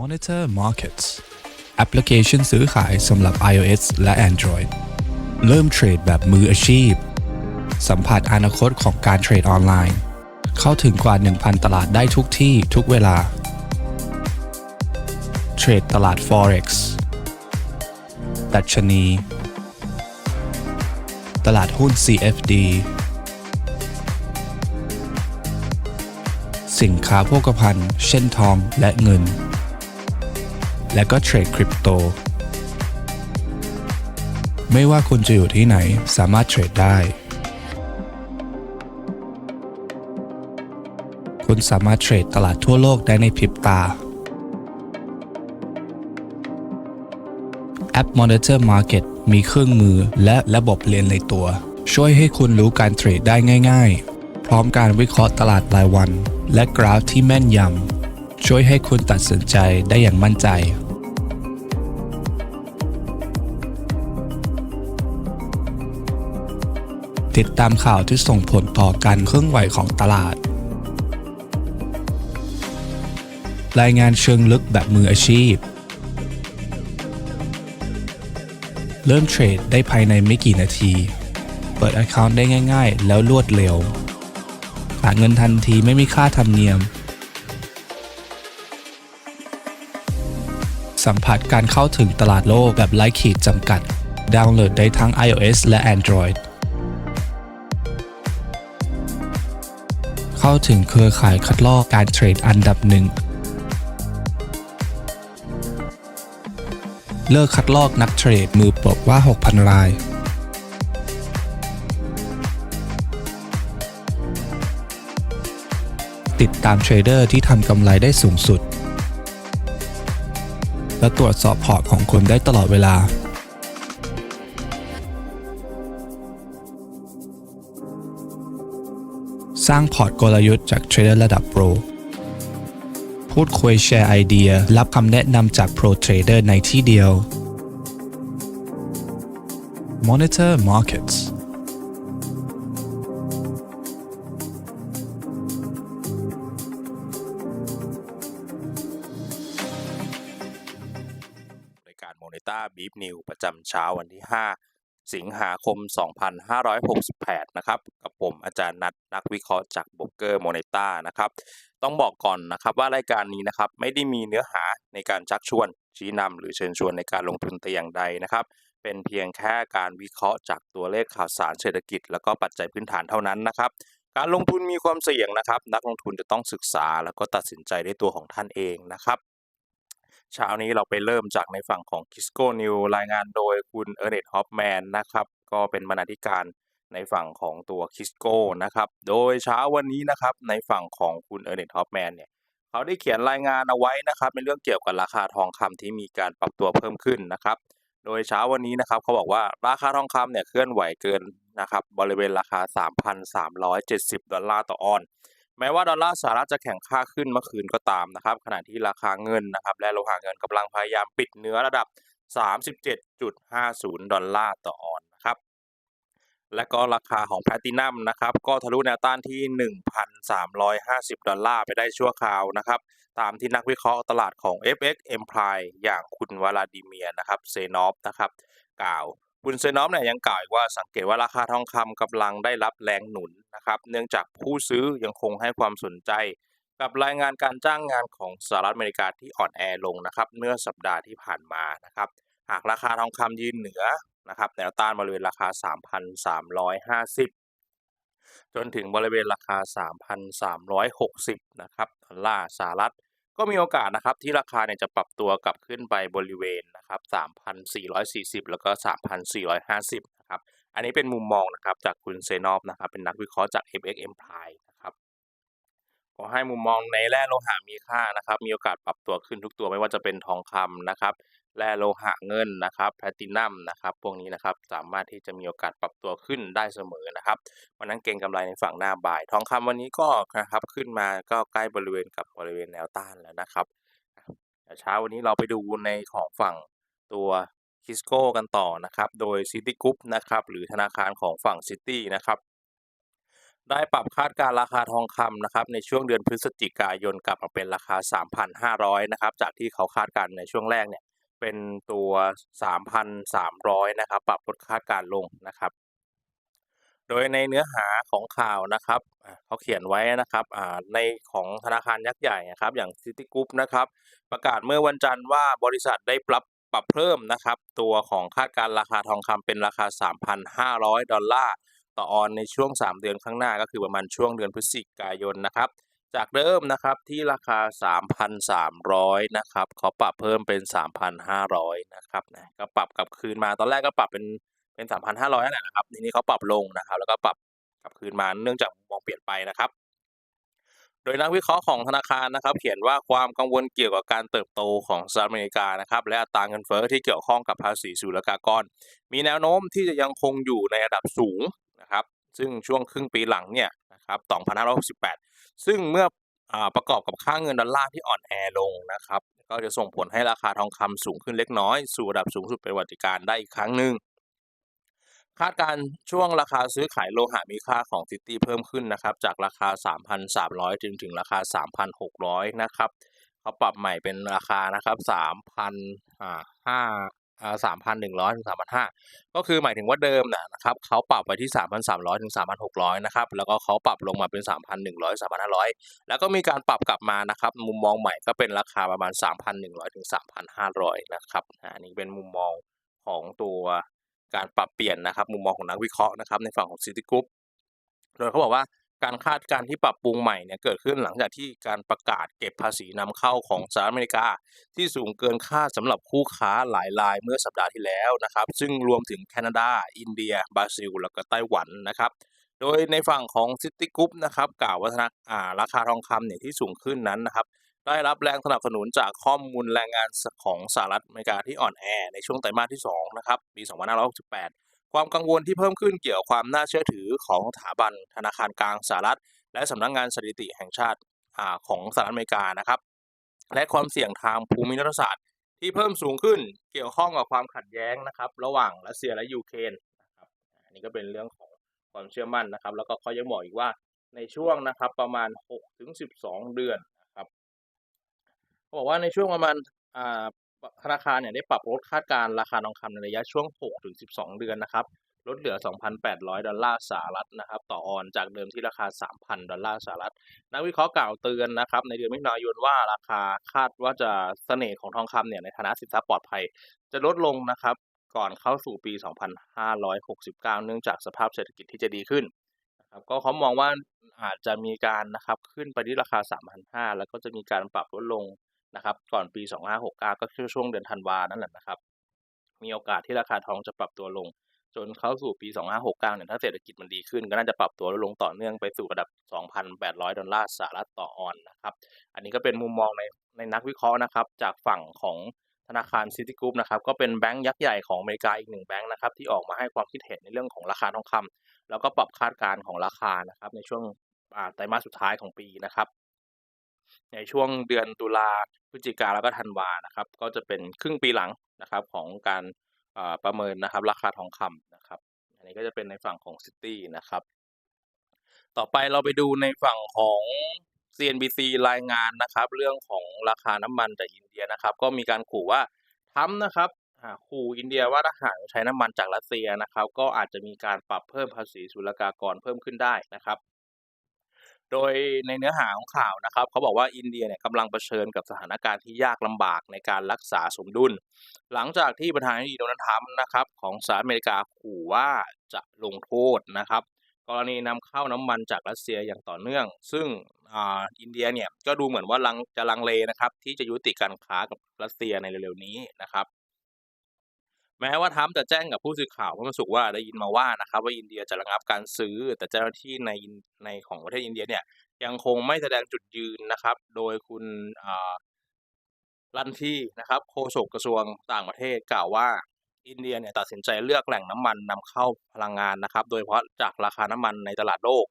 Monitor Markets แอปพลิเคชันซื้อขายสำหรับ iOS และ Android เริ่มเทรดแบบมืออาชีพ สัมผัสอนาคตของการเทรดออนไลน์ เข้าถึงกว่า 1,000 ตลาดได้ทุกที่ทุกเวลา เทรดตลาด Forex ดัชนี ตลาดหุ้น CFD สินค้าโภคภัณฑ์ เช่นทองและเงิน และก็เทรดคริปโต ไม่ว่าคุณจะอยู่ที่ไหนสามารถเทรดได้ คุณสามารถเทรดตลาดทั่วโลกได้ในพริบตา แอป Monitor Market มีเครื่องมือและระบบเรียนในตัว ช่วยให้คุณรู้การเทรดได้ง่าย ๆ พร้อมการวิเคราะห์ตลาดรายวัน และกราฟที่แม่นยำช่วยให้คุณตัดสินใจได้อย่างมั่นใจ ติดตามข่าวที่ส่งผลต่อการเคลื่อนไหวของตลาด รายงานเชิงลึกแบบมืออาชีพ เริ่มเทรดได้ภายในไม่กี่นาที เปิด Account ได้ง่าย ๆ แล้วรวดเร็วหาเงินทันทีไม่มีค่าธรรมเนียม สัมผัสการเข้าถึงตลาดโลกแบบไร้ขีดจำกัด ดาวน์โหลดได้ทั้ง iOS และ Android เข้าถึงเครือข่ายคัดลอกการเทรดอันดับหนึ่งเลิกคัดลอกนักเทรดมือปลบว่า 6,000 ราย ติดตามเทรดเดอร์ที่ทำกำไรได้สูงสุด และตรวจสอบพอร์ตของคุณได้ตลอดเวลา สร้างพอร์ตกลยุทธ์จากเทรดเดอร์ระดับโปร พูดคุยแชร์ไอเดีย รับคำแนะนำจากโปรเทรดเดอร์ในที่เดียว Monitor Markets รายการโมเนต้าบีฟนิวประจำเช้าวันที่ 5 สิงหาคม 2568 นะครับ กับผมอาจารย์นัดนักวิเคราะห์จากโบรกเกอร์โมเนต้านะครับ ต้องบอกก่อนนะครับว่ารายการนี้นะครับไม่ได้มีเนื้อหาในการชักชวน ชี้นำหรือเชิญชวนในการลงทุนแต่อย่างใดนะครับ เป็นเพียงแค่การวิเคราะห์จากตัวเลขข่าวสารเศรษฐกิจ แล้วก็ปัจจัยพื้นฐานเท่านั้นนะครับการลงทุนมีความเสี่ยงนะครับ นักลงทุนจะต้องศึกษาแล้วก็ตัดสินใจด้วยตัวของท่านเองนะครับ เช้านี้เราไปเริ่มจากในฝั่งของ Kisco New รายงานโดยคุณเอเน t ฮอฟแมนนะครับ ก็เป็นบรรณาธิการในฝั่งของตัว Kisco นะครับ โดยเช้าวันนี้นะครับในฝั่งของคุณเอเน t ฮอฟแมนเนี่ยเขาได้เขียนรายงานเอาไว้นะครับ ในเรื่องเกี่ยวกับราคาทองคำที่มีการปรับตัวเพิ่มขึ้นนะครับ โดยเช้าวันนี้นะครับเขาบอกว่าราคาทองคำเนี่ยเคลื่อนไหวเกินนะครับบริเวณราคา 3,370 ดอลลาร์ต่อออนซ์ แม้ว่าดอลลาร์สหรัฐจะแข็งค่าขึ้นเมื่อคืนก็ตามนะครับ ขณะที่ราคาเงินนะครับ และโลหะเงินกำลังพยายามปิดเหนือระดับ 37.50 ดอลลาร์ต่อออนนะครับ และก็ราคาของแพลตินัมนะครับ ก็ทะลุแนวต้านที่ 1,350 ดอลลาร์ไปได้ชั่วคราวนะครับ ตามที่นักวิเคราะห์ตลาดของ FX Empire อย่างคุณวลาดิเมียร์นะครับ เซนอฟนะครับ กล่าว คุณเซนอฟเนี่ยยังกล่าวอีกว่าสังเกตว่าราคาทองคำกำลังได้รับแรงหนุนนะครับ เนื่องจากผู้ซื้อยังคงให้ความสนใจ กับรายงานการจ้างงานของสหรัฐอเมริกาที่อ่อนแอลงนะครับเมื่อสัปดาห์ที่ผ่านมานะครับ หากราคาทองคำยืนเหนือนะครับแนวต้านบริเวณราคา 3,350 จนถึงบริเวณราคา 3,360 นะครับดอลลาร์สหรัฐ ก็มีโอกาสนะครับที่ราคาเนี่ยจะปรับตัวกลับขึ้นไปบริเวณนะครับ 3,440 แล้วก็ 3,450 นะครับ อันนี้เป็นมุมมองนะครับจากคุณเซนอฟนะครับ เป็นนักวิเคราะห์จาก FX Empire นะครับขอให้มุมมองในแร่โลหะมีค่านะครับ มีโอกาสปรับตัวขึ้นทุกตัวไม่ว่าจะเป็นทองคำนะครับ แร่โลหะเงินนะครับแพลตินัมนะครับพวกนี้นะครับสามารถที่จะมีโอกาสปรับตัวขึ้นได้เสมอนะครับวันนั้นเก็งกำไรในฝั่งหน้าบ่าย ทองคำวันนี้ก็นะครับขึ้นมาก็ใกล้บริเวณกับบริเวณแนวต้านแล้วนะครับเดี๋ยวเช้าวันนี้เราไปดูในของฝั่งตัวคิสโก้กันต่อนะครับ โดย City Group นะครับหรือธนาคารของฝั่ง City นะครับได้ปรับคาดการราคาทองคำนะครับในช่วงเดือนพฤศจิกายนกลับมาเป็นราคา 3,500 นะครับ จากที่เขาคาดการในช่วงแรกเนี่ย เป็นตัว 3,300 นะครับ ปรับลดคาดการลงนะครับ โดยในเนื้อหาของข่าวนะครับเขาเขียนไว้นะครับในของธนาคารยักษ์ใหญ่นะครับ อย่างซิตี้กรุ๊ปนะครับ ประกาศเมื่อวันจันทร์ว่าบริษัทได้ปรับปรับเพิ่มนะครับ ตัวของคาดการราคาทองคำเป็นราคา 3,500 ดอลลาร์ต่อออนในช่วง 3 เดือนข้างหน้าก็คือประมาณช่วงเดือนพฤศจิกายนนะครับ จากเดิมนะครับที่ราคา 3,300 นะครับเขาปรับเพิ่มเป็น 3,500 นะครับนะก็ปรับกลับคืนมาตอนแรกก็ปรับเป็นเป็น 3,500นั่นแหละนะครับทีนี้เขาปรับลงนะครับ แล้วก็ปรับกลับคืนมาเนื่องจากมองเปลี่ยนไปนะครับ โดยนักวิเคราะห์ของธนาคารนะครับ เขียนว่าความกังวลเกี่ยวกับการเติบโตของสหรัฐอเมริกานะครับ และอัตราเงินเฟ้อที่เกี่ยวข้องกับภาษีศุลกากร มีแนวโน้มที่จะยังคงอยู่ในระดับสูงนะครับ ซึ่งช่วงครึ่งปีหลังเนี่ยนะครับ2568 ซึ่งเมื่ออประกอบกับค่าเงินดอลลาร์ที่อ่อนแอลงนะครับ ก็จะส่งผลให้ราคาทองคำสูงขึ้นเล็กน้อย สู่ระดับสูงสุดเป็นประวัติการได้อีกครั้งหนึ่งคาดการช่วงราคาซื้อขายโลหะมีค่าของซิตี้เพิ่มขึ้นนะครับจากราคา 3,300จนถึงราคา 3,600 นะครับเขาปรับใหม่เป็นราคานะครับ3,000อ่า 5อ่า3,100ถึง3,500ก็คือหมายถึงว่าเดิมนะครับเขาปรับไปที่3,300ถึง3,600นหกร้อยนะครับแล้วก็เขาปรับลงมาเป็น3,100 3,500แล้วก็มีการปรับกลับมานะครับมุมมองใหม่ก็เป็นราคาประมาณ3,100ถึง3,500นห้าร้อยนะครับอ่าอันนี้เป็นมุมมองของตัวการปรับเปลี่ยนนะครับมุมมองของนักวิเคราะห์นะครับในฝั่งของ City Group โดยเขาบอกว่า การคาดการณ์ที่ปรับปรุงใหม่เนี่ยเกิดขึ้นหลังจากที่การประกาศเก็บภาษีนำเข้าของสหรัฐอเมริกา ที่สูงเกินค่าดสำหรับคู่ค้าหลายรายเมื่อสัปดาห์ที่แล้วนะครับ ซึ่งรวมถึงแคนาดา อินเดีย บราซิล แล้วก็ไต้หวันนะครับ โดยในฝั่งของ City Group นะครับกล่าวว่าธนาอ่าราคาทองคำเนี่ยที่สูงขึ้นนั้นนะครับได้รับแรงสนับสนุนจากข้อมูลแรงงานของสหรัฐอเมริกาที่อ่อนแอในช่วงไตรมาสที่2นะครับปี 2568 ความกังวลที่เพิ่มขึ้นเกี่ยวกับความน่าเชื่อถือของสถาบันธนาคารกลางสหรัฐ และสำนักงานสถิติแห่งชาติอของสหรัฐอเมริกานะครับ และความเสี่ยงทางภูมิรัฐศาสตร์ ที่เพิ่มสูงขึ้นเกี่ยวข้องกับความขัดแย้งนะครับ ระหว่างรัสเซียและยูเครนนะครับอันนี้ก็เป็นเรื่องของความเชื่อมั่นนะครับ แล้วก็เขายังบอกอีกว่าในช่วงนะครับประมาณ6ถึง12 เดือนนะครับเขาบอกว่าในช่วงประมาณอ่า ธนาคารเนี่ยได้ปรับลดคาดการ์ราคาทองคำในระยะช่วง6ถึง12 เดือนนะครับ ลดเหลือ 2,800 ดอลลาร์สหรัฐนะครับ ต่อออนจากเดิมที่ราคา 3,000 ดอลลาร์สหรัฐ นักวิเคราะห์กล่าวเตือนนะครับ ในเดือนมิถุนายนว่าราคาคาดว่าจะเสน่ห์ของทองคำเนี่ยในฐานะสินทรัพย์ปลอดภัย จะลดลงนะครับ ก่อนเข้าสู่ปี 2569 เนื่องจากสภาพเศรษฐกิจที่จะดีขึ้นนะครับก็เขามองว่าอาจจะมีการนะครับขึ้นไปที่ราคา 3,500 แล้วก็จะมีการปรับลดลง นะครับก่อนปี 2569 ก็คือช่วงเดือนธันวานั่นแหละนะครับ มีโอกาสที่ราคาทองจะปรับตัวลง จนเข้าสู่ปี 2569เนี่ยถ้าเศรษฐกิจมันดีขึ้น ก็น่าจะปรับตัวลดลงต่อเนื่องไปสู่ระดับ 2,800 ดอลลาร์สหรัฐต่อออนนะครับ อันนี้ก็เป็นมุมมองในในนักวิเคราะห์นะครับ จากฝั่งของธนาคาร City Group นะครับก็เป็นแบงก์ยักษ์ใหญ่ของอเมริกาอีกหนึ่งแบงก์นะครับที่ออกมาให้ความคิดเห็นในเรื่องของราคาทองคำแล้วก็ปรับคาดการณ์ของราคานะครับในช่วงไตรมาสสุดท้ายของปีนะครับ ในช่วงเดือนตุลาพฤศจิกาแล้วก็ธันวานะครับ ก็จะเป็นครึ่งปีหลังนะครับของการประเมินนะครับราคาทองคำนะครับ อันนี้ก็จะเป็นในฝั่งของซิตี้นะครับ ต่อไปเราไปดูในฝั่งของ CNBC รายงานนะครับ เรื่องของราคาน้ำมันจากอินเดียนะครับ ก็มีการขู่ว่าทรัมป์นะครับขู่อินเดียว่าถ้าหากใช้น้ำมันจากรัสเซียนะครับ ก็อาจจะมีการปรับเพิ่มภาษีศุลกากรเพิ่มขึ้นได้นะครับ โดยในเนื้อหาของข่าวนะครับเขาบอกว่าอินเดียเนี่ยกำลังเผชิญกับสถานการณ์ที่ยากลำบากในการรักษาสมดุล หลังจากที่ประธานาธิบดีโดนัลด์ทรัมป์นะครับของสหรัฐอเมริกาขู่ว่าจะลงโทษนะครับ กรณีนำเข้าน้ำมันจากรัสเซียอย่างต่อเนื่อง ซึ่งออินเดียเนี่ยก็ดูเหมือนว่าลังจะลังเลนะครับที่จะยุติการค้ากับรัสเซียในเร็วๆนี้นะครับ แม้ว่าทรัมป์จะแจ้งกับผู้สื่อข่าวเมื่อวันศุกร์ว่าได้ยินมาว่านะครับว่าอินเดียจะระงับการซื้อ แต่เจ้าหน้าที่ในในของประเทศอินเดียเนี่ยยังคงไม่แสดงจุดยืนนะครับ โดยคุณอ่าลันที่นะครับโฆษกกระทรวงต่างประเทศกล่าวว่าอินเดียเนี่ยตัดสินใจเลือกแหล่งน้ำมันนำเข้าพลังงานนะครับ โดยเฉพาะจากราคาน้ำมันในตลาดโลก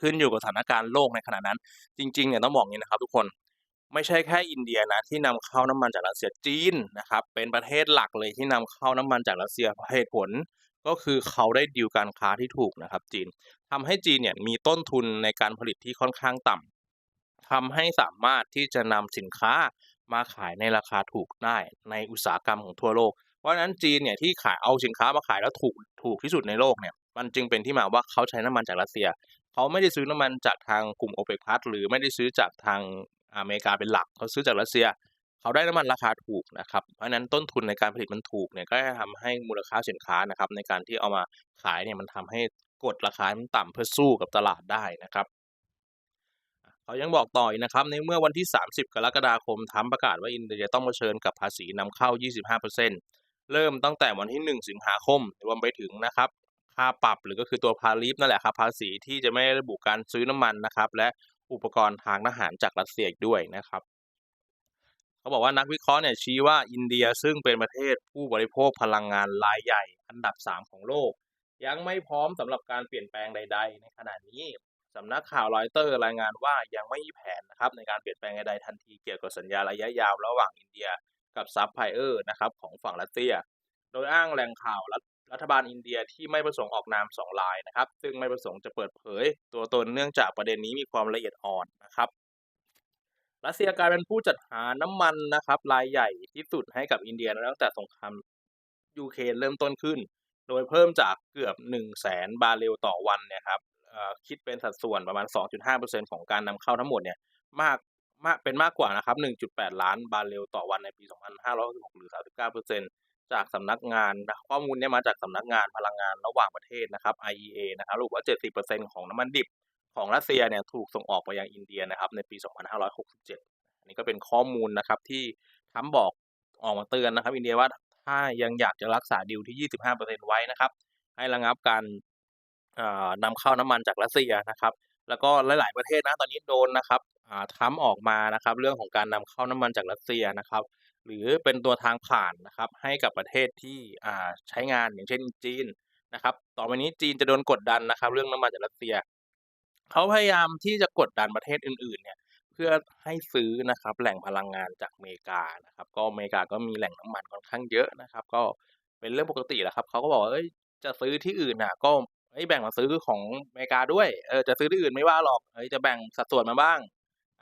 ขึ้นอยู่กับสถานการณ์โลกในขณะนั้น จริงๆเนี่ยต้องบอกอย่างนี้นะครับ ทุกคน ไม่ใช่แค่อินเดียนะที่นำเข้าน้ำมันจากรัสเซียจีนนะครับเป็นประเทศหลักเลยที่นำเข้าน้ำมันจากรัสเซียเหตุผล ก็คือเขาได้ดีลการค้าที่ถูกนะครับ จีนทำให้จีนเนี่ยมีต้นทุนในการผลิตที่ค่อนข้างต่ำทำให้สามารถที่จะนำสินค้ามาขายในราคาถูกได้ในอุตสาหกรรมของทั่วโลก เพราะฉะนั้นจีนเนี่ยที่ขายเอาสินค้ามาขายแล้วถูกถูกที่สุดในโลกเนี่ยมันจึงเป็นที่มาว่าเขาใช้น้ำมันจากรัสเซีย เขาไม่ได้ซื้อน้ำมันจากทางกลุ่มโอเปกพลัสหรือไม่ได้ซื้อจากทาง อเมริกาเป็นหลักเขาซื้อจากรัสเซีย เขาได้น้ำมันราคาถูกนะครับ เพราะฉะนั้นต้นทุนในการผลิตมันถูกเนี่ยก็จะทำให้มูลค่าสินค้านะครับ ในการที่เอามาขายเนี่ยมันทำให้กดราคาให้มันต่ำเพื่อสู้กับตลาดได้นะครับเขายังบอกต่ออีกนะครับ ในเมื่อวันที่ 30 กรกฎาคมทรัมป์ประกาศว่าอินเดียต้องเผชิญกับภาษีนำเข้า 25%เริ่มตั้งแต่วันที่ 1 สิงหาคมรวมไปถึงนะครับค่าปรับหรือก็คือตัวพาริฟนั่นแหละครับภาษีที่จะไม่ระบุการซื้อน้ำมันนะครับ และ อุปกรณ์ทางทหารจากรัสเซียอีกด้วยนะครับเขาบอกว่านักวิเคราะห์เนี่ยชี้ว่าอินเดียซึ่งเป็นประเทศผู้บริโภคพลังงานรายใหญ่ อันดับ 3 ของโลก ยังไม่พร้อมสำหรับการเปลี่ยนแปลงใด ๆ ในขณะนี้สำนักข่าวรอยเตอร์รายงานว่ายังไม่มีแผนนะครับในการเปลี่ยนแปลงใดๆทันทีเกี่ยวกับสัญญาระยะยาวระหว่างอินเดียกับซับไพลายเออร์นะครับของฝั่งรัสเซีย โดยอ้างแหล่งข่าวรัฐ รัฐบาลอินเดียที่ไม่ประสงค์ออกนามสองรายนะครับ ซึ่งไม่ประสงค์จะเปิดเผย ตัวตนเนื่องจากประเด็นนี้มีความละเอียดอ่อนนะครับรัสเซียกลายเป็นผู้จัดหาน้ำมันนะครับรายใหญ่ที่สุดให้กับอินเดียตั้งแต่สงครามยูเครนเริ่มต้นขึ้น โดยเพิ่มจากเกือบ 1 0 0 0 0แสนบาร์เรลต่อวันเนี่ยครับคิดเป็นสัดส่วนประมาณ 2.5%ของการนำเข้าทั้งหมดเนี่ยมากมากเป็นมากกว่านะครับ 1.8 ล้านบาร์เรลต่อวันในปี 2566หรือ 39% จากสำนักงานข้อมูลนี้มาจากสำนักงานพลังงานระหว่างประเทศนะครับ IEA นะครับระบุว่า 70%ของน้ำมันดิบของรัสเซียเนี่ยถูกส่งออกไปยังอินเดียนะครับในปี 2567 อันนี้ก็เป็นข้อมูลนะครับที่ทำบอกออกมาเตือนนะครับ อินเดียว่าถ้ายังอยากจะรักษาดิวที่ 25%ไว้นะครับ ให้ระงับการนำเข้าน้ำมันจากรัสเซียนะครับ แล้วก็หลาย ๆ ประเทศนะตอนนี้โดนนะครับทรัมออกมานะครับ เรื่องของการนำเข้าน้ำมันจากรัสเซียนะครับ หรือเป็นตัวทางผ่านนะครับให้กับประเทศที่ใช้งานอย่างเช่นจีนนะครับ ต่อไปนี้จีนจะโดนกดดันนะครับ เรื่องน้ำมันจากรัสเซียเขาพยายามที่จะกดดันประเทศอื่น ๆ เนี่ยเพื่อให้ซื้อนะครับแหล่งพลังงานจากอเมริกานะครับ ก็อเมริกาก็มีแหล่งน้ำมันค่อนข้างเยอะนะครับ ก็เป็นเรื่องปกติแหละครับเขาก็บอกว่าเอ้ยจะซื้อที่อื่นน่ะ ก็เฮ้แบ่งมาซื้อของอเมริกาด้วยเออจะซื้อที่อื่นไม่ว่าหรอกเฮ้ยจะแบ่งสัดส่วนมาบ้าง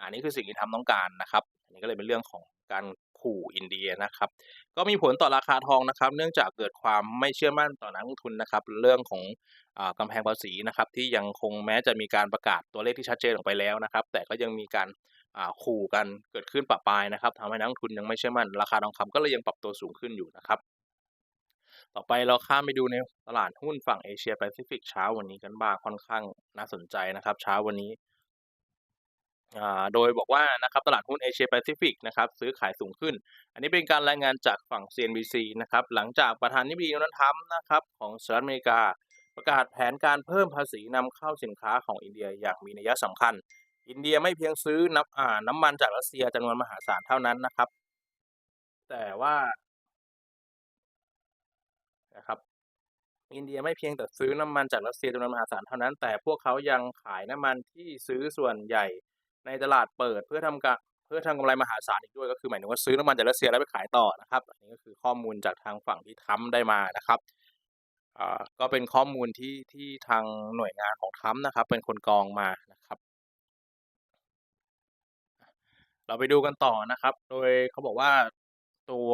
อันนี้คือสิ่งที่ทรัมป์ต้องการนะครับอันนี้ก็เลยเป็นเรื่องของการ ขู่อินเดียนะครับ ก็มีผลต่อราคาทองนะครับ เนื่องจากเกิดความไม่เชื่อมั่นต่อนักลงทุนนะครับ เรื่องของอ่ากำแพงภาษีนะครับ ที่ยังคงแม้จะมีการประกาศตัวเลขที่ชัดเจนออกไปแล้วนะครับ แต่ก็ยังมีการขู่กันเกิดขึ้นปะปายนะครับทำให้นักลงทุนยังไม่เชื่อมั่น ราคาทองคำก็เลยยังปรับตัวสูงขึ้นอยู่นะครับ ต่อไปเราข้ามไปดูในตลาดหุ้นฝั่งเอเชียแปซิฟิกเช้าวันนี้กันบ้างค่อนข้างน่าสนใจนะครับ เช้าวันนี้ โดยบอกว่านะครับตลาดหุ้นเอเชียแปซิฟิกนะครับซื้อขายสูงขึ้น อันนี้เป็นการรายงานจากฝั่ง CNBC นะครับหลังจากประธานาธิบดีโดนัลด์ทรัมป์นะครับของสหรัฐอเมริกา ประกาศแผนการเพิ่มภาษีนำเข้าสินค้าของอินเดียอย่างมีนัยสำคัญ อินเดียไม่เพียงซื้อน้ำอ่าน้ำมันจากรัสเซียจำนวนมหาศาลเท่านั้นนะครับ แต่ว่านะครับอินเดียไม่เพียงแต่ซื้อน้ำมันจากรัสเซียจำนวนมหาศาลเท่านั้นแต่พวกเขายังขายน้ำมันที่ซื้อส่วนใหญ่ ในตลาดเปิดเพื่อทำการเพื่อทำกำไรมหาศาลอีกด้วยก็คือหมายถึงว่าซื้อน้ำมันจากรัสเซียแล้วไปขายต่อนะครับอันนี้ก็คือข้อมูลจากทางฝั่งที่ทรัมได้มานะครับอ่าก็เป็นข้อมูลที่ที่ทางหน่วยงานของทรัมนะครับ เป็นคนกรองมานะครับ เราไปดูกันต่อนะครับ โดยเขาบอกว่าตัว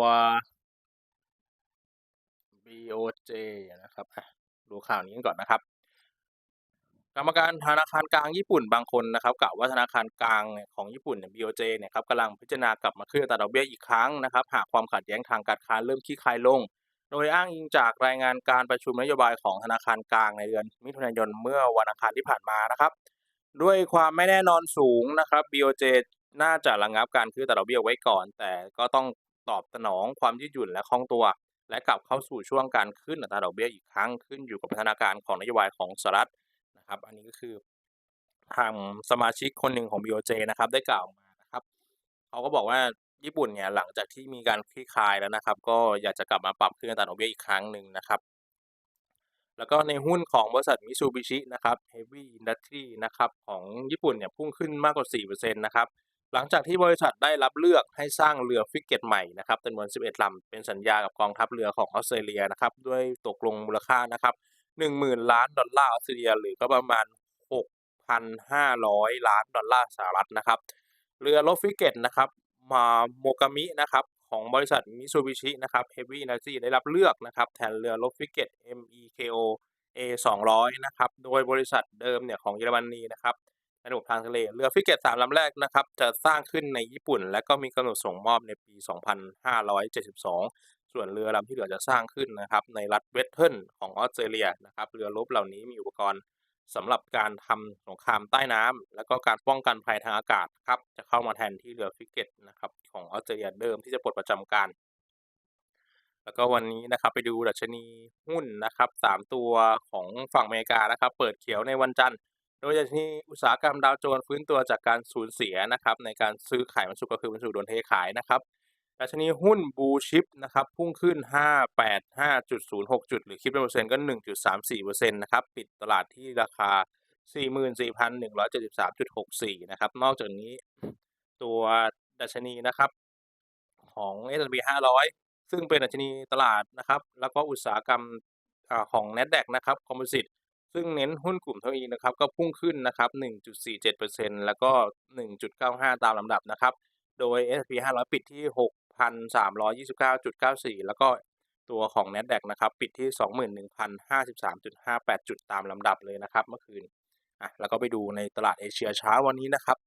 BOJ นะครับดูข่าวนี้กันก่อนนะครับ กรรมการธนาคารกลางญี่ปุ่นบางคนนะครับกล่าวว่าธนาคารกลางเนี่ยของญี่ปุ่นเนี่ย BOJ เนี่ยครับกำลังพิจารณากลับมาขึ้นอัตราดอกเบี้ยอีกครั้งนะครับ หากความขัดแย้งทางการค้าเริ่มคลี่คลายลง โดยอ้างอิงจากรายงานการประชุมนโยบายของธนาคารกลางในเดือนมิถุนายนเมื่อวันอังคารที่ผ่านมานะครับ ด้วยความไม่แน่นอนสูงนะครับ BOJ น่าจะระงับการขึ้นอัตราดอกเบี้ยไว้ก่อน แต่ก็ต้องตอบสนองความยืดหยุ่นและคล่องตัว และกลับเข้าสู่ช่วงการขึ้นอัตราดอกเบี้ยอีกครั้งขึ้นอยู่กับพัฒนาการของนโยบายของสหรัฐ นะครับ อันนี้ก็คือทางสมาชิกคนหนึ่งของ BOJ นะครับ ได้กล่าวมานะครับเขาก็บอกว่าญี่ปุ่นเนี่ยหลังจากที่มีการคลี่คลายแล้วนะครับ ก็อยากจะกลับมาปรับขึ้นอัตราดอกเบี้ยอีกครั้งหนึ่งนะครับ แล้วก็ในหุ้นของบริษัทมิซูบิชินะครับ Heavy Industry นะครับของญี่ปุ่นเนี่ยพุ่งขึ้นมากกว่า 4%นะครับหลังจากที่บริษัทได้รับเลือกให้สร้างเรือฟริเกตใหม่นะครับจำนวน 11ลำเป็นสัญญากับกองทัพเรือของออสเตรเลียนะครับ ด้วยตกลงมูลค่านะครับ 10,000ล้านดอลลาร์ออสเตรเลียหรือก็ประมาณ6,500ล้านดอลลาร์สหรัฐนะครับ เรือรบฟริเกตนะครับมาโมกามินะครับของบริษัทมิซูบิชินะครับ Heavy Energy ได้รับเลือกนะครับแทนเรือรบฟริเกต MEKO A 200นะครับโดยบริษัทเดิมเนี่ยของเยอรมนีนะครับในระบบทางทะเลเรือฟริเกต3ลำแรกนะครับจะสร้างขึ้นในญี่ปุ่น และก็มีกำหนดส่งมอบในปี 2572 ส่วนเรือลำที่เหลือจะสร้างขึ้นนะครับ ในรัฐเวสเทิร์นของออสเตรเลียนะครับ เรือรบเหล่านี้มีอุปกรณ์สำหรับการทำสงครามใต้น้ำแล้วก็การป้องกันภัยทางอากาศครับจะเข้ามาแทนที่เรือฟริเกตนะครับของออสเตรเลียเดิมที่จะปลดประจำการ แล้วก็วันนี้นะครับไปดูดัชนีหุ้นนะครับสามตัวของฝั่งอเมริกานะครับ เปิดเขียวในวันจันทร์โดยดัชนีอุตสาหกรรมดาวโจนส์ฟื้นตัวจากการสูญเสียนะครับในการซื้อขายวันศุกก็คือวันศุกโดนเทขายนะครับ ดัชนีหุ้นบูชิปนะครับพุ่งขึ้น 585.06 จุด หรือคิดเป็นเปอร์เซ็นต์ก็ 1.34%นะครับปิดตลาดที่ราคา 44,173.64 นะครับ นอกจากนี้ตัวดัชนีนะครับของ S&P 500 ซึ่งเป็นดัชนีตลาดนะครับ แล้วก็อุตสาหกรรมอของ NASDAQ นะครับ Composite ซึ่งเน้นหุ้นกลุ่มเทคโนโลยีนะครับก็พุ่งขึ้นนะครับ 1.47%แล้วก็ 1.95 ตามลำดับนะครับ โดย S&P 500 ปิดที่ 6,329.94 แล้วก็ตัวของ NASDAQ นะครับ ปิดที่ 21,053.58 จุดตามลำดับเลยนะครับ เมื่อคืนอะแล้วก็ไปดูในตลาดเอเชียเช้าวันนี้นะครับ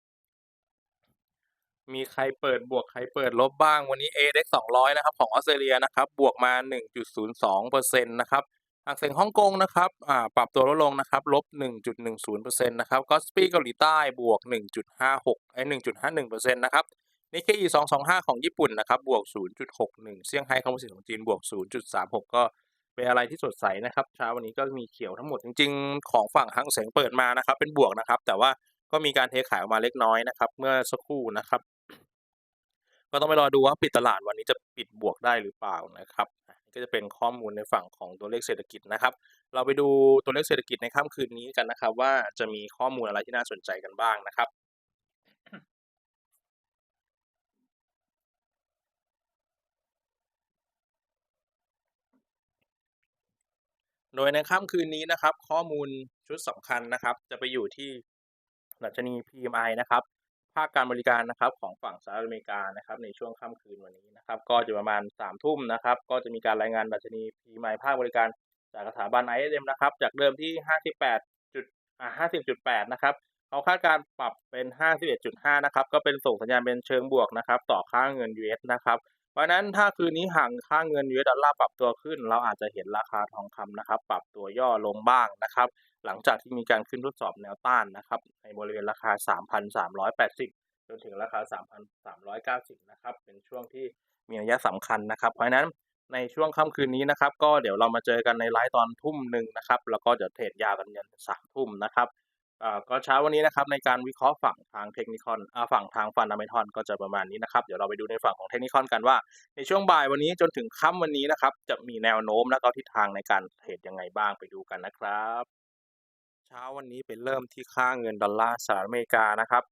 มีใครเปิดบวกใครเปิดลบบ้างวันนี้ ADX 200 นะครับ ของออสเตรเลียนะครับ บวกมา 1.02%นะครับหางเสียงฮ่องกงนะครับปรับตัวลดลงนะครับลบ 1.10%นะครับก็สปีเกาหลีใต้บวก 1.56ไอ้1.51%นะครับ นิเคอี225 ของญี่ปุ่นนะครับ บวก 0.61 เซี่ยงไฮ้คอมโพสิตของจีนบวก 0.36 ก็เป็นอะไรที่สดใสนะครับ เช้าวันนี้ก็มีเขียวทั้งหมดจริง ๆ ของฝั่งหางเสียงเปิดมานะครับ เป็นบวกนะครับ แต่ว่าก็มีการเทขายออกมาเล็กน้อยนะครับ เมื่อสักครู่นะครับ ก็ต้องไปรอดูว่าปิดตลาดวันนี้จะปิดบวกได้หรือเปล่านะครับก็จะเป็นข้อมูลในฝั่งของตัวเลขเศรษฐกิจนะครับ เราไปดูตัวเลขเศรษฐกิจในค่ำคืนนี้กันนะครับ ว่าจะมีข้อมูลอะไรที่น่าสนใจกันบ้างนะครับ โดยในค่ำคืนนี้นะครับ ข้อมูลชุดสำคัญนะครับ จะไปอยู่ที่ดัชนี PMI นะครับ ภาคการบริการนะครับของฝั่งสหรัฐอเมริกานะครับ ในช่วงค่ำคืนวันนี้นะครับ ก็จะประมาณ3ามทุ่มนะครับ ก็จะมีการรายงานดัชนี PMI ภาคบริการจากสถาบัน ISM นะครับ จากเดิมที่ 58จุดอ่า50.8 นะครับเขาคาดการปรับเป็น 51.5 นะครับ ก็เป็นส่งสัญญาณเป็นเชิงบวกนะครับ ต่อค่าเงิน US นะครับ เพราะนั้นถ้าคืนนี้ห่างค่าเงิน US ดอลลาร์ปรับตัวขึ้น เราอาจจะเห็นราคาทองคำนะครับ ปรับตัวย่อลงบ้างนะครับ หลังจากที่มีการขึ้นทดสอบแนวต้านนะครับ ในบริเวณราคา 3,380 จนถึงราคา 3,390 นะครับ เป็นช่วงที่มีนัยสำคัญนะครับ เพราะนั้นในช่วงค่ำคืนนี้นะครับ ก็เดี๋ยวเรามาเจอกันในไลฟ์ตอนทุ่มหนึ่งนะครับ แล้วก็จะเทรดยาวกันยันสามทุ่มนะครับ ก็เช้าวันนี้นะครับในการวิเคราะห์ฝั่งทางเทคนิคอนอ่าฝั่งทางฟันดัมเบทันก็จะประมาณนี้นะครับเดี๋ยวเราไปดูในฝั่งของเทคนิคอนกันว่า ในช่วงบ่ายวันนี้จนถึงค่ำวันนี้นะครับจะมีแนวโน้มและก็ทิศทางในการเทรดยังไงบ้างไปดูกันนะครับ เช้าวันนี้เป็นเริ่มที่ค่าเงินดอลลาร์สหรัฐอเมริกานะครับ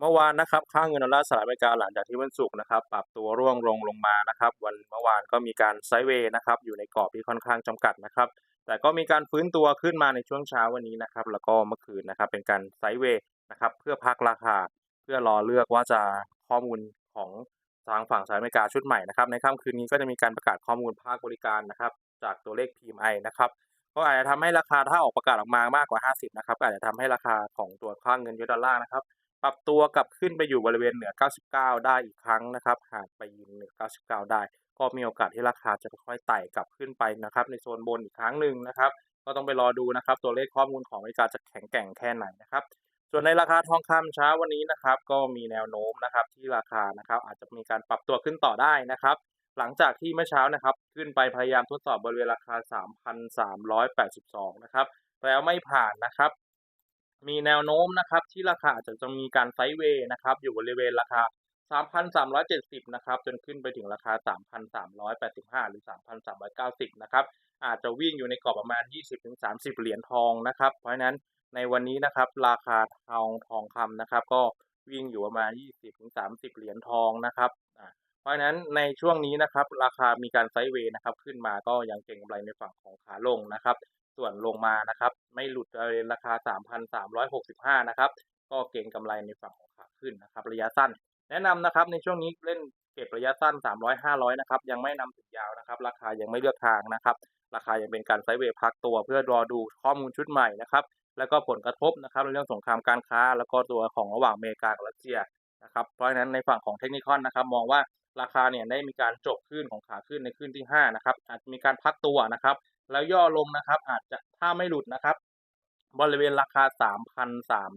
เมื่อวานนะครับค่าเงินดอลลาร์สหรัฐอเมริกาหลังจากที่วันศุกร์นะครับปรับตัวร่วงลงลงมานะครับ วันเมื่อวานก็มีการไซด์เวย์นะครับอยู่ในกรอบที่ค่อนข้างจำกัดนะครับ แต่ก็มีการฟื้นตัวขึ้นมาในช่วงเช้าวันนี้นะครับ แล้วก็เมื่อคืนนะครับเป็นการไซด์เวย์นะครับเพื่อพักราคา เพื่อรอเลือกว่าจะข้อมูลของทางฝั่งสหรัฐอเมริกาชุดใหม่นะครับในค่ำคืนนี้ก็จะมีการประกาศข้อมูลภาคบริการนะครับ จากตัวเลข PMI นะครับก็อาจจะทำให้ราคาถ้าออกประกาศออกมามากกว่า 50 นะครับอาจจะทำให้ราคาของตัวค่าเงินยูเอสดอลลาร์นะครับ ปรับตัวกลับขึ้นไปอยู่บริเวณเหนือ 99 ได้อีกครั้งนะครับ หากไปยืนเหนือ 99 ได้ ก็มีโอกาสที่ราคาจะค่อยๆไต่กลับขึ้นไปนะครับ ในโซนบนอีกครั้งหนึ่งนะครับ ก็ต้องไปรอดูนะครับ ตัวเลขข้อมูลของอเมริกาจะแข็งแกร่งแค่ไหนนะครับ ส่วนในราคาทองคำเช้าวันนี้นะครับ ก็มีแนวโน้มนะครับที่ราคานะครับ อาจจะมีการปรับตัวขึ้นต่อได้นะครับหลังจากที่เมื่อเช้านะครับขึ้นไปพยายามทดสอบบริเวณราคา 3,382 นะครับ แล้วไม่ผ่านนะครับ มีแนวโน้มนะครับที่ราคาอาจจะจะมีการไซด์เวย์นะครับอยู่บริเวณราคา 3,370 นะครับ จนขึ้นไปถึงราคา 3,385 หรือ 3,390 นะครับ อาจจะวิ่งอยู่ในกรอบประมาณ 20-30 เหรียญทองนะครับ เพราะฉะนั้นในวันนี้นะครับราคาทองทองคำนะครับ ก็วิ่งอยู่ประมาณ 20-30 เหรียญทองนะครับเพราะฉะนั้นในช่วงนี้นะครับราคามีการไซด์เวย์นะครับขึ้นมาก็ยังเก็งกำไรในฝั่งของขาลงนะครับ ส่วนลงมานะครับ ไม่หลุดบริเวณราคา 3,365 นะครับ ก็เก็งกำไรในฝั่งของขาขึ้นนะครับ ระยะสั้น แนะนำนะครับในช่วงนี้เล่นเก็บระยะสั้น 300 500 นะครับ ยังไม่นำถึงยาวนะครับ ราคายังไม่เลือกทางนะครับ ราคายังเป็นการไซด์เวย์พักตัวเพื่อรอดูข้อมูลชุดใหม่นะครับ แล้วก็ผลกระทบนะครับในเรื่องสงครามการค้า แล้วก็ตัวของระหว่างอเมริกากับรัสเซียนะครับ เพราะฉะนั้นในฝั่งของเทคนิคอลนะครับมองว่าราคาเนี่ยได้มีการจบขึ้นของขาขึ้นในขึ้นที่ 5 นะครับอาจจะมีการพักตัวนะครับ แล้วย่อลงนะครับ อาจจะถ้าไม่หลุดนะครับ บริเวณราคา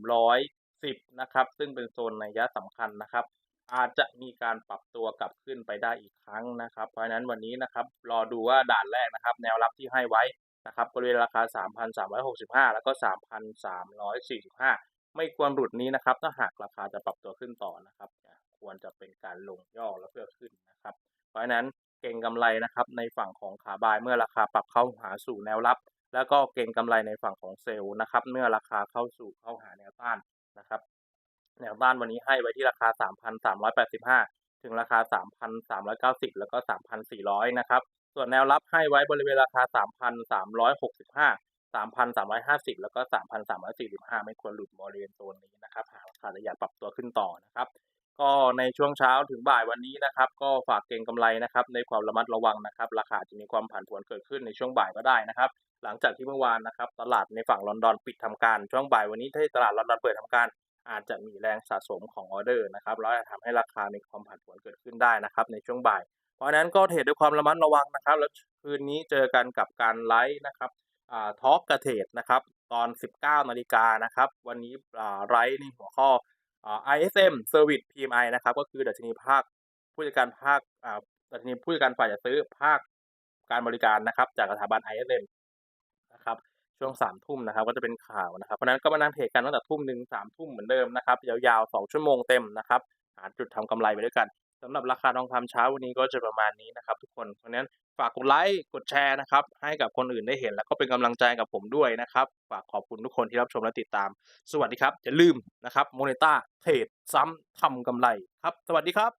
3,310 นะครับ ซึ่งเป็นโซนในัยะสำคัญนะครับ อาจจะมีการปรับตัวกลับขึ้นไปได้อีกครั้งนะครับ เพราะฉะนั้นวันนี้นะครับ รอดูว่าด่านแรกนะครับ แนวรับที่ให้ไว้นะครับบริเวณราคา 3,365 แล้วก็ 3,345 ไม่ควรหลุดนี้นะครับ ถ้าหากราคาจะปรับตัวขึ้นต่อนะครับ ควรจะเป็นการลงย่อแล้วเพื่อขึ้นนะครับ เพราะฉะนั้น เก่งกำไรนะครับในฝั่งของขาบายเมื่อราคาปรับเข้าหาสู่แนวรับ แล้วก็เก่งกำไรในฝั่งของเซลล์นะครับเมื่อราคาเข้าสู่เข้าหาแนวต้านนะครับ แนวต้านวันนี้ให้ไว้ที่ราคา 3,385 ถึงราคา 3,390 แล้วก็ 3,400 นะครับ ส่วนแนวรับให้ไว้บริเวณราคา 3,365 3,350 แล้วก็ 3,345 ไม่ควรหลุดบริเวณโซนนี้นะครับ หากราคาจะอยากปรับตัวขึ้นต่อนะครับ ก็ในช่วงเช้าถึงบ่ายวันนี้นะครับ ก็ฝากเก็งกำไรนะครับ ในความระมัดระวังนะครับ ราคาจะมีความผันผวนเกิดขึ้นในช่วงบ่ายก็ได้นะครับ หลังจากที่เมื่อวานนะครับ ตลาดในฝั่งลอนดอนปิดทำการช่วงบ่ายวันนี้ที่ตลาดลอนดอนเปิดทำการ อาจจะมีแรงสะสมของออเดอร์นะครับแล้วจะทำให้ราคามีความผันผวนเกิดขึ้นได้นะครับ ในช่วงบ่าย เพราะฉะนั้นก็เทรดด้วยความระมัดระวังนะครับ แล้วคืนนี้เจอกันกับการไลฟ์นะครับทอล์กกระเทรดนะครับตอน 19นาฬิกานะครับ วันนี้ไลฟ์ในหัวข้อ ISM Service PMI นะครับ ก็คือดัชนีภาคผู้จัดการภาคอ่าดัชนีผู้จัดการฝ่ายจัดซื้อภาคการบริการนะครับ จากสถาบัน ISM นะครับช่วงสามทุ่มนะครับ ก็จะเป็นข่าวนะครับเพราะฉะนั้นก็มานั่งเทรดกันตั้งแต่ทุ่มหนึ่งสามทุ่มเหมือนเดิมนะครับ ยาวๆสองชั่วโมงเต็มนะครับหาจุดทำกำไรไปด้วยกัน สำหรับราคาทองคำเช้าวันนี้ก็จะประมาณนี้นะครับ ทุกคนเพราะนั้นฝากกดไลค์กดแชร์นะครับ ให้กับคนอื่นได้เห็น แล้วก็เป็นกำลังใจกับผมด้วยนะครับ ฝากขอบคุณทุกคนที่รับชมและติดตาม สวัสดีครับ อย่าลืมนะครับโมเนต้าเทรดซ้ำทำกำไรครับ สวัสดีครับ